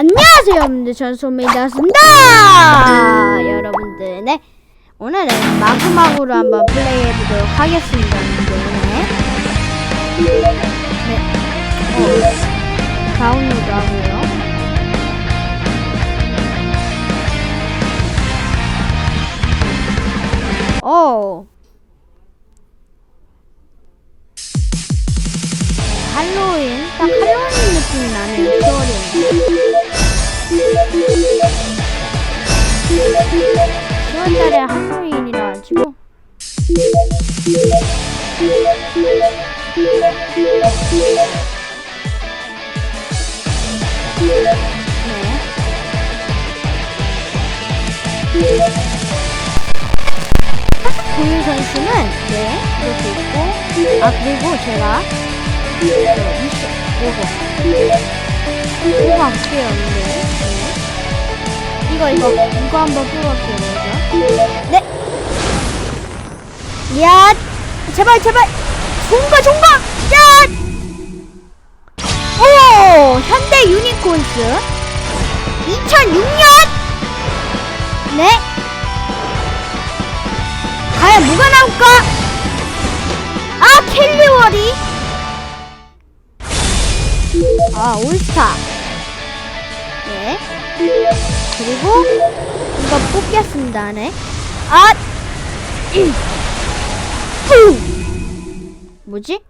안녕하세요 여러분들. 소메이드였습니다. 여러분들 네. 오늘은 마구마구로 한번 플레이해보도록 하겠습니다 여러분들. 네. 어, 다운로드 하고요. 오 고유 선수는 네. 이렇게 있고 아 그리고 제가 그 미션 요거 이거 할게요 근데. 네. 이거 이거 이거 한번 뽑아볼게요 먼저. 네. 야, 제발 제발. 좋은가 좋은가. 야! 오 현대 유니콘스. 2006년? 네. 과연 뭐가 나올까? 아 켈리워리 아 올스타. 네. 그리고 이거 뽑겠습니다. 네. 아! 음. 후! 뭐지?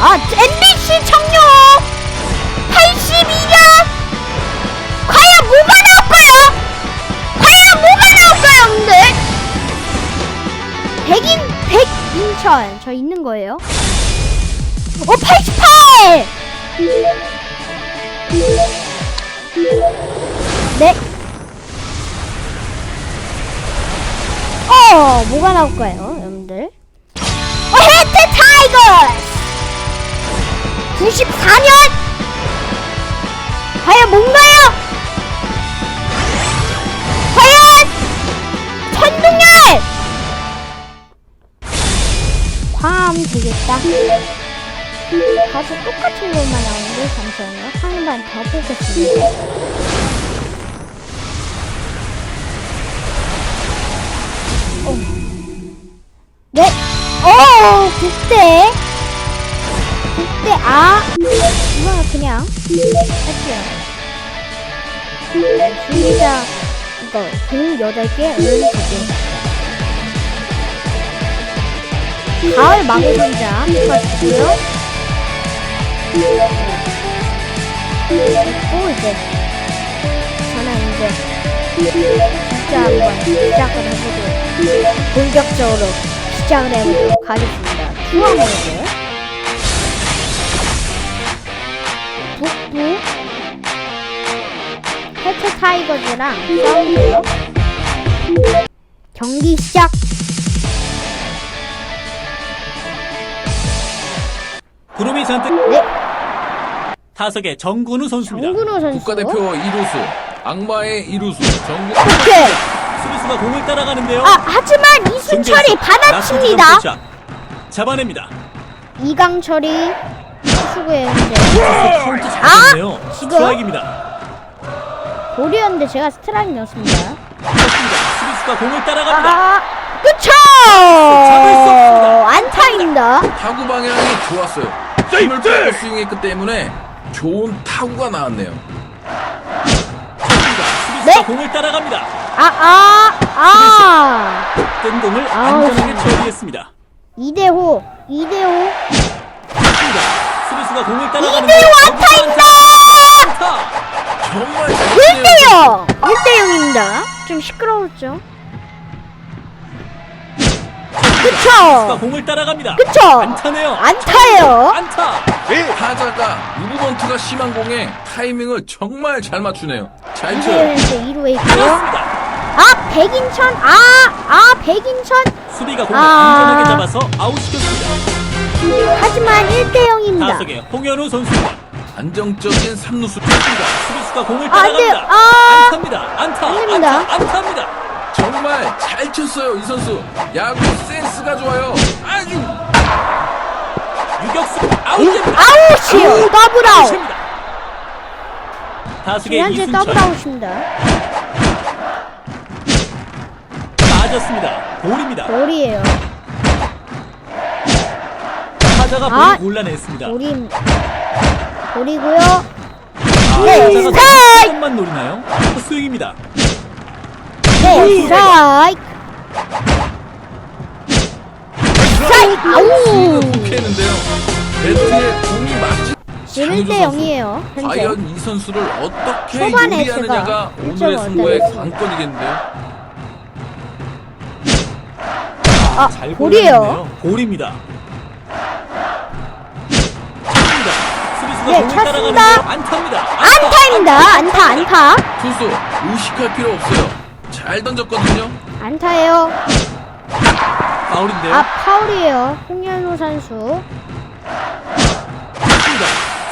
아, MBC 청룡 82년 과연 뭐가 나올까요? 과연 뭐가 나올까요, 여러분들? 백인 백인천 저 있는 거예요? 어, 88! 네. 어, 뭐가 나올까요? 어, 헤트 타이거스! 94년? 과연 뭔가요? 과연! 천둥열! 광암 되겠다. 다들 똑같은 것만 나오는데, 잠시만요. 한번 더 보겠습니다. 어. 네. 어, 국대. 국대 아. 이거는 그냥 할게요. 수리자 이거 금 8개, 은 2개. 가을 상자 뽑아주고요. 그리고 이제 저는 이제 진짜 한번 시작을 해보도록 본격적으로 시작을 해보도록 하겠습니다. 투어 모드 북부 해체 타이거즈랑 싸우고요. 경기 시작. 구름이 잔뜩 네, 타석의 정근우 선수입니다. 정근호 선수. 국가대표 이루수 악마의 이루수 정국 오케이. 수비수가 공을 따라가는데요. 아 하지만 이순철이 받아칩니다. 잡아냅니다. 이강철이 수고했는데 카운트 아! 지금? 스트라이크입니다. 볼이었는데 제가 스트라이크였습니다. 좋습니다. 수비수가 공을 따라갑니다. 아, 그쵸! 안타입니다. 타구 방향이 좋았어요 힘을 빼고 스윙했기 때문에 좋은 타구가 나왔네요. 수비수가 네. 공을 따라갑니다. 아, 아, 아. 뜬 공을 아우, 안전하게. 처리했습니다. 2대5, 2대5. 좋습니다. 수비수가 공을 따라가는데 이대호 안타입니다! 안타! 정말 잘 치네요 1대0! 1대0입니다. 좀 시끄러웠죠? 수비수가 그쵸? 공을 따라갑니다. 그쵸? 안타네요. 안타예요. 안타. 타자가 유부번트가 심한 공에 타이밍을 정말 잘 맞추네요 잘 쳐요 이대현에서 2루에 있고요. 아, 백인천! 아, 아, 백인천! 수비가 공을 아. 안전하게 잡아서 아웃시켰습니다. 하지만 1대 0입니다. 타석의 홍현우 선수입니다. 안정적인 삼루수 좋습니다. 수비수가 공을 아, 안 돼요. 따라갑니다. 아. 안타입니다. 안타. 안 됩니다. 안타. 안타입니다. 정말 잘 쳤어요 이 선수 야구 센스가 좋아요 아주 유격수 아웃입니다. 아웃이요! 더블 아웃! 지난주에 이순철 더블 아웃입니다. 빠졌습니다. 볼입니다. 볼이에요. 타자가 볼을 아! 골라냈습니다. 볼이 볼이고요. 아, 네, 타자가 스트라이크! 조금만 노리나요? 스윙입니다. 네, 스트라이크. 스트라이크. 아우. 스윙을 국했는데요. 배트에 공이 맞지. 1대 0이에요. 현재. 과연 이 선수를 어떻게 초반에 요리하느냐가 제가 오늘의 승부의. 관건이겠는데요. 아, 잘. 골라냈네요. 볼입니다. 쳤습니다. 수비수가 네. 따라가는데요. 안타입니다. 안타입니다. 안타, 안타. 투수 의식할 필요 없어요. 잘 던졌거든요. 안타예요. 파울인데요. 아, 파울이에요. 홍현우 선수.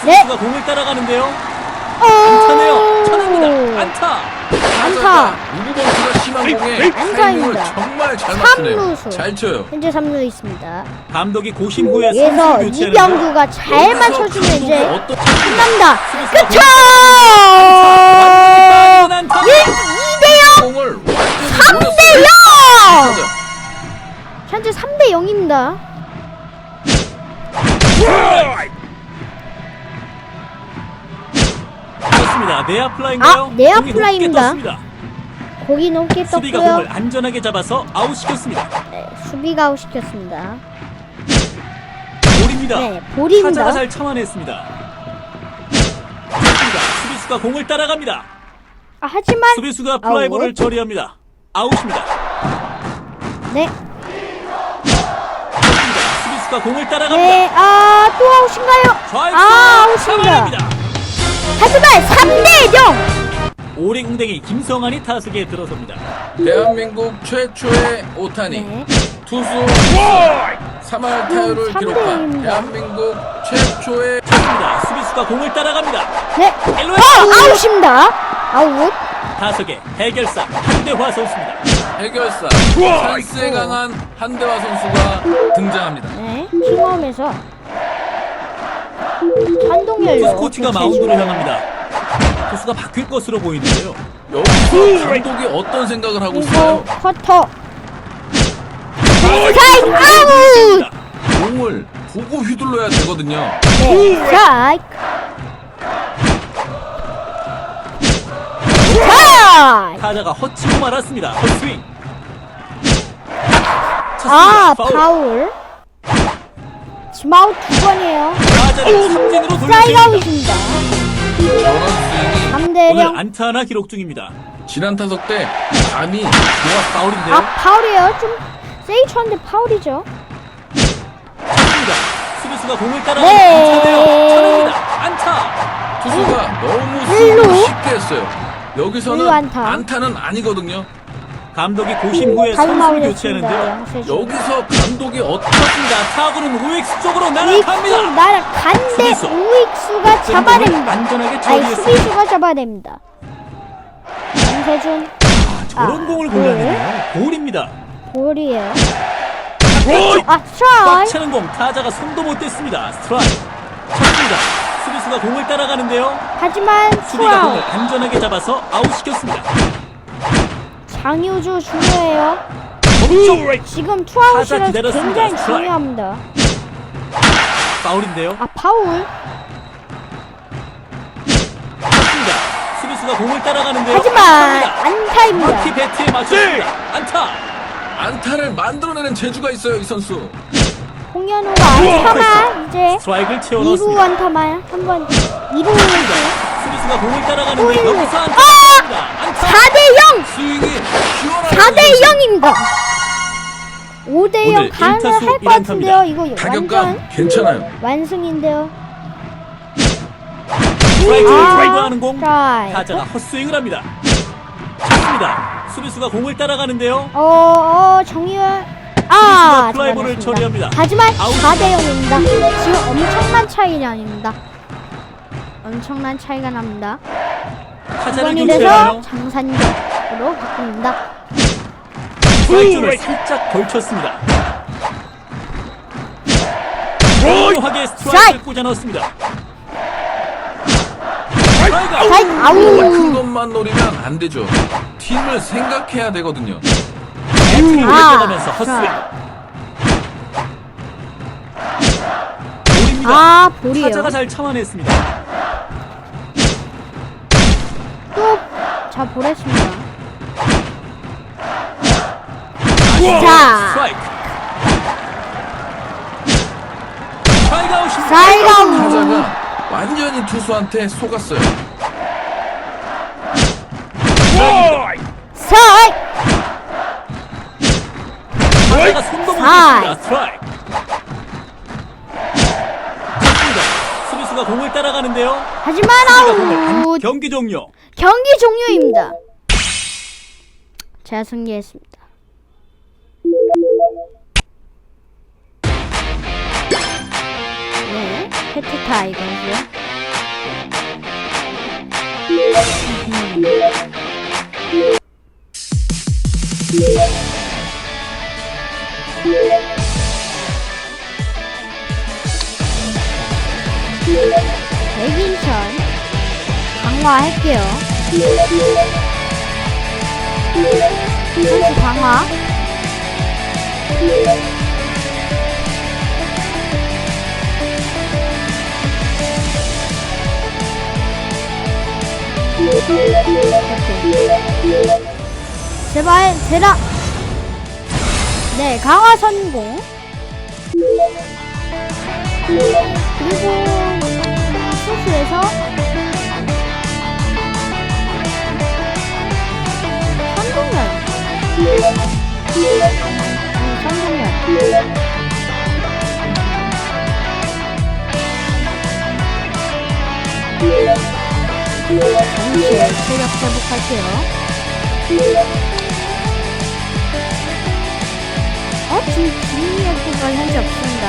네. 공을 따라가는데요. 오. 안타네요. 쳐냅니다. 안타. 안타. 우구번트가 심한 공에 안타입니다. 타이밍을 정말 잘 맞추네요. 삼루수. 잘 쳐요. 현재 3루 있습니다. 감독이 고심 후에 여기서 선수를 교체하는데요. 이병규가 잘 여기서 맞춰주면 이제 끝납니다. 안타. 2대0! 공을 완전히 3대0! 노렸어요. 현재 3대 0입니다. 그렇습니다. 내야 플라인가요? 아, 내야 공이 높게 수비가 떴고요. 공을 안전하게 잡아서 아웃시켰습니다. 네, 수비가 아웃시켰습니다. 볼입니다. 네, 볼입니다. 타자가 잘 참아냈습니다. 좋습니다. 수비수가 공을 따라갑니다. 아, 하지만 수비수가 플라이볼을 아웃. 처리합니다. 아웃입니다. 네, 좋습니다. 수비수가 공을 따라갑니다. 네, 아, 또 아웃인가요? 좌익수 아, 아웃입니다. 잡아냅니다. 하지만 3대 0! 오리궁뎅이 김성환이 타석에 들어섭니다. 대한민국 최초의 오타니 네, 투수 3할 타율을 삼 기록한 대입니다. 대한민국 최초의 좋습니다. 수비수가 공을 따라갑니다. 네, 일루에 어, 아웃입니다. 아웃. 타석에 해결사 한대화 선수입니다. 해결사 찬스에 강한 한대화 선수가 등장합니다. 네, 킹홈에서 한동열로 투수 코치가 교체 마운드로. 향합니다. 투수가 바뀔 것으로 보이는데요. 여기서 감독이 어떤 생각을 하고 있어요? 커터. 스트라이크 아웃! 공을 보고 휘둘러야 되거든요. 네, 스트라이크. 타자가 헛치고 말았습니다. 헛스윙. 아. 파울. 아웃 두 번이에요. 3대 오늘 0. 안타 하나 기록 중입니다. 지난 타석 때 감이 좋아 파울인데요. 아, 파울이에요. 좀 세게 쳤는데 파울이죠. 수비수가 공을 따라 네. 안타네요. 안타. 투수가 너무 일루? 스윙을 쉽게 했어요. 여기서는 일루 안타. 안타는 아니거든요. 감독이 고심 후에 다른 선수를. 교체하는데요. 여기서 감독이 어떤 쳤습니다. 타구는 우익수 쪽으로 날아갑니다. 날아간데 수비수. 우익수가 공을 잡아냅니다. 안전하게 아니 처리했습니다. 수비수가 잡아냅니다. 양세준 저런 아, 공을 볼. 골라내네요. 볼입니다. 볼이에요. 볼! 아꽉 스트라이크. 차는 공 타자가 손도 못 댔습니다. 스트라이크. 쳤습니다. 수비수가 공을 따라가는데요. 하지만 수비가 공을 투아웃. 안전하게 잡아서 아웃시켰습니다. 장유주 중요해요. 지금 기다렸습니다. 굉장히. 중요합니다. 파울인데요. 아 파울. 쳤습니다. 수비수가 공을 따라가는데요. 하지만 안타입니다. 안타입니다. 바퀴 배트에 맞췄습니다. 안타. 안타를 만들어내는 재주가 있어요, 이 선수. 홍현우가 안타만 이제 스트라이크를 2루 채워넣었습니다. 안타만 한번 2루 수비수가 공을 따라가는데 또 여기서 아! 안타입니다. 안타. 4대 0. 스윙이 시원하게 4대 0입니다. 5대 0 오늘 가능할 일타수 것 같은데요. 이거 완전 타격감 괜찮아요. 완승인데요. 스트라이크를 아, 드라이브하는 공. 스트라이크. 타자가 헛스윙을 합니다. 쳤습니다. 수비수가 공을 따라가는데요. 어, 어, 정의원. 아, 수비수가 플라이볼을 잡아냈습니다. 처리합니다. 하지만 아웃. 4대 0입니다. 지금 엄청난 차이가 아닙니다. 엄청난 차이가 납니다. 타자를 돼서 교체하여 장산적으로 바꿉니다. 스트라이크를 살짝 걸쳤습니다. 묘하게 스트라이크를 스트라이크. 꽂아 넣었습니다. 스트라이크 스트라이크 큰 아웃. 것만 노리면 안 되죠. 팀을 생각해야 되거든요. 배트를 아, 올려가면서 헛스윙 볼입니다 아, 볼이에요. 타자가 잘 참아냈습니다 자, 보냈습니다. 자 아웃. 타자가 완전히 투수한테 속았어요. 댔습니다. 스트라이크. 좋습니다. 수비수가 공을 따라가는데요. 하지만 아웃. 경기 종료 경기 종료입니다. 제가 승리했습니다. 네, 페트 타 이거즈요. 백인천 강화할게요. 선수 강화. 오케이. 제발 되라. 네, 강화 성공. 그리고 수수에서 선동열. 아니, 선동열. 잠시 체력 회복할게요. 어, 지금 주인이었구가 현재 없습니다.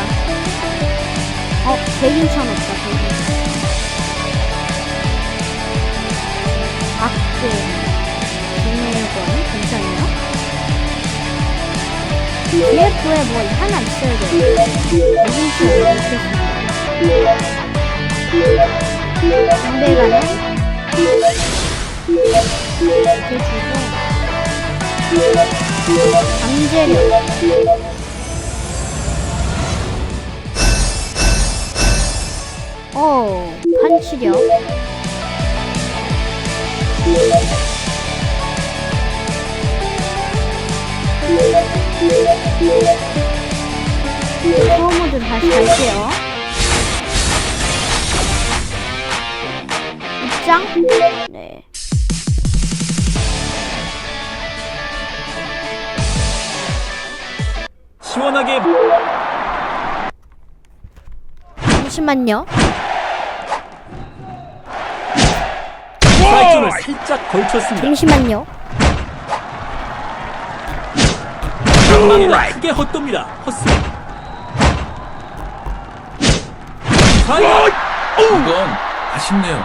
어, 백인천 없다, 백인천. DF에 뭐 하나 있어야 돼요. 백인천 넣겠습니다. 상대가는 이렇게 주고 강제력 어 판치력 소모드 다시 갈게요. 입장? 네. 시원하게. 잠시만요. 존을 살짝 걸쳤습니다. 잠시만요 방망이가 크게 헛돕니다 헛스윙 스트라이크 이건 아쉽네요.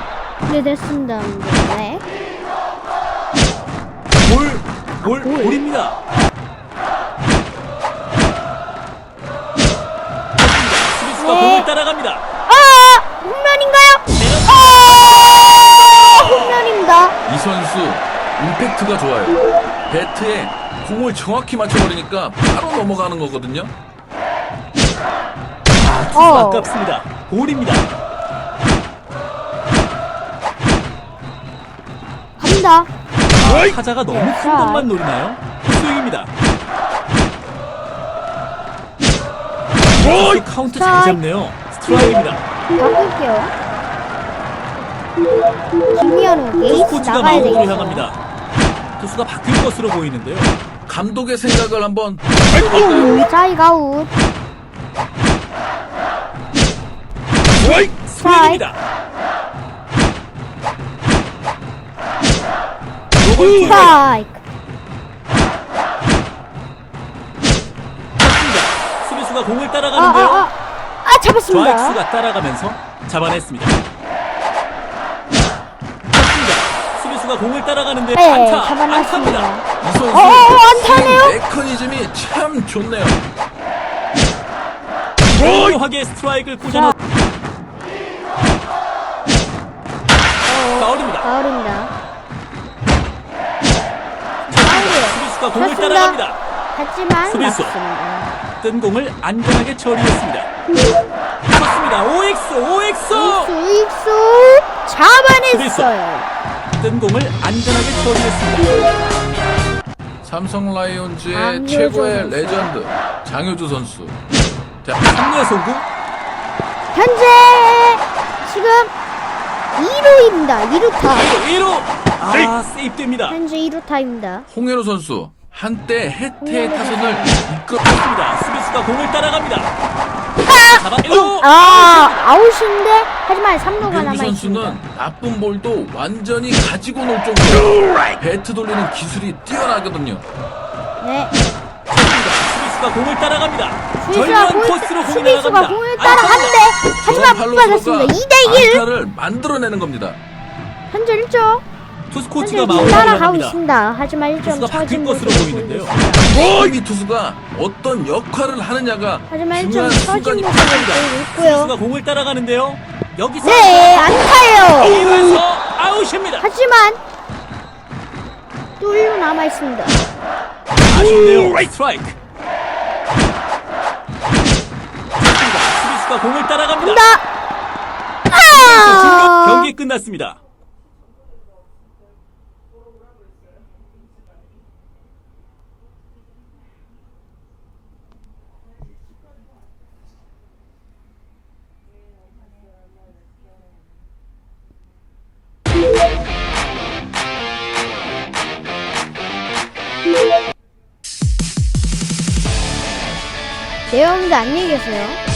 네 됐습니다 네 볼, 볼, 볼입니다. 수비수가 네. 공을 따라갑니다. 아! 홈런인가요? 아! 홈런입니다. 이 선수 임팩트가 좋아요. 배트에 공을 정확히 맞춰버리니까 바로 넘어가는 거거든요. 투수 어. 아깝습니다. 볼입니다. 갑니다. 아, 타자가 너무 큰 것만 노리나요? 스윙입니다. 투수 카운트 잘 잡네요. 스트라이크입니다. 바꿀게요. 게이트 스포츠가 나가야 마운드로 되겠어. 향합니다. 투수가 바뀔 것으로 보이는데요. 감독의 생각을 한번? 자이가. 스윙입니다. 로벌 투 스트라이크. 습니다 수비수가 공을 아, 따라가는데요. 아, 아. 아, 잡았습니다. 좌익수가 따라가면서 잡아냈습니다. 습니다 수비수가 공을 따라가는데 네, 안타, 잡아놨습니다. 안타입니다. 이 선수 어, 어, 어, 안타네요? 메커니즘이 참 좋네요. 묘하게 스트라이크를 꽂아넣. 파울 파울입니다. 파울이에요. 수비수가 공을. 따라갑니다. 하지만 수비수. 맞습니다. 뜬 공을 안전하게 처리했습니다. 좋습니다. OX, OX! 익수 익수 잡아냈어요. 뜬 공을 안전하게 처리했습니다. 삼성 라이온즈의 최고의 선수. 레전드 장효주 선수. 자, 3루 송구. 현재 지금 2루입니다. 2루타. 1루, 1루. 아, 세이프됩니다. 현재 2루타입니다. 홍현우 선수 한때 해태의 타선을 이끌어 좋습니다. 수비수가 공을 따라갑니다. 잡아 1루. 아 아웃인데 하지만 3루가 묘기 남아 있습니다. 선수는 나쁜 볼도 완전히 가지고 놀 정도로 배트 돌리는 기술이 뛰어나거든요. 네. 수비수가 공을 따라갑니다. 수비수가 절묘한 공을 코스로 공이 수비수가 날아갑니다. 공을 안타입니다. 따라하는데 하지만 못 받았습니다. 2대 1 안타를 만들어내는 겁니다. 현재 1점. 투수 현재 코치가 지금 마운드에 따라가고 나갑니다. 있습니다. 하지만 1점 투수가 바뀔 처진 것으로 모습을 보이는데요. 있습니다. 이 투수가 어떤 역할을 하느냐가 하지만 1점 중요한 처진 순간이 모습을 필요합니다. 보이고 있고요. 수비수가 공을 따라가는데요. 여기서 네 안타예요. 이루에서 아웃입니다. 하지만 또 1루 남아 있습니다. 아쉽네요. 스트라이크. 좋습니다. 수비수가 공을 따라갑니다. 간다. 아! 경기 끝났습니다. 네, 여러분들 안녕히 계세요.